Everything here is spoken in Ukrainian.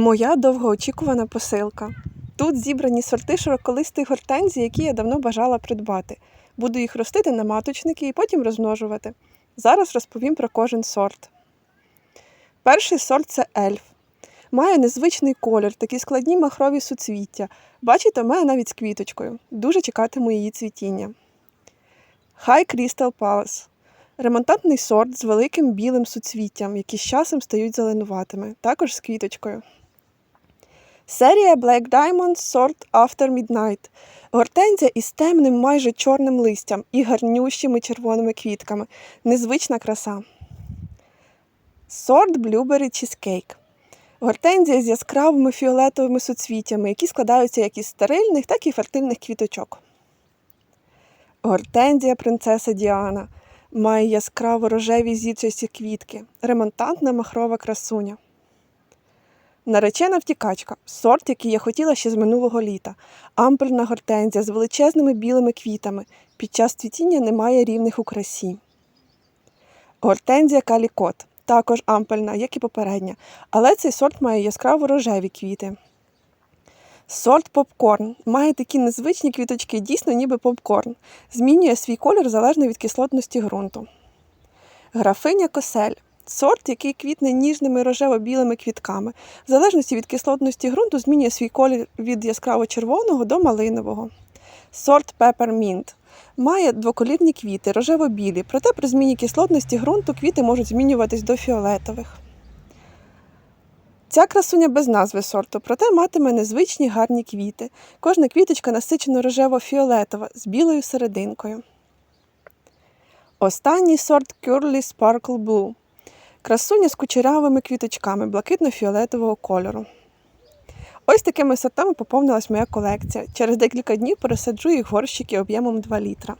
Моя довгоочікувана посилка. Тут зібрані сорти широколистих гортензій, які я давно бажала придбати. Буду їх ростити на маточники і потім розмножувати. Зараз розповім про кожен сорт. Перший сорт це ельф. Має незвичний колір, такі складні махрові суцвіття. Бачите, має навіть з квіточкою. Дуже чекатиму її цвітіння. High Crystal Palace. Ремонтантний сорт з великим білим суцвіттям, які з часом стають зеленуватими, також з квіточкою. Серія Black Diamond сорт After Midnight. Гортензія із темним майже чорним листям і гарнющими червоними квітками. Незвична краса. Сорт Blueberry Cheesecake. Гортензія з яскравими фіолетовими суцвіттями, які складаються як із стерильних, так і фертильних квіточок. Гортензія принцеса Діана. Має яскраво рожеві зірчасті квітки. Ремонтантна махрова красуня. Наречена втікачка сорт, який я хотіла ще з минулого літа. Ампельна гортензія з величезними білими квітами. Під час цвітіння немає рівних у красі. Гортензія калікот також ампельна, як і попередня, але цей сорт має яскраво рожеві квіти. Сорт попкорн має такі незвичні квіточки, дійсно ніби попкорн. Змінює свій колір залежно від кислотності ґрунту. Графиня косель сорт, який квітне ніжними рожево-білими квітками. В залежності від кислотності ґрунту змінює свій колір від яскраво-червоного до малинового. Сорт Peppermint має двоколірні квіти, рожево-білі, проте при зміні кислотності ґрунту квіти можуть змінюватись до фіолетових. Ця красуня без назви сорту, проте матиме незвичні гарні квіти. Кожна квіточка насичено рожево-фіолетова з білою серединкою. Останній сорт Curly Sparkle Blue. Красуня з кучерявими квіточками блакитно-фіолетового кольору. Ось такими сортами поповнилась моя колекція. Через декілька днів пересаджу їх горщики об'ємом 2 літра.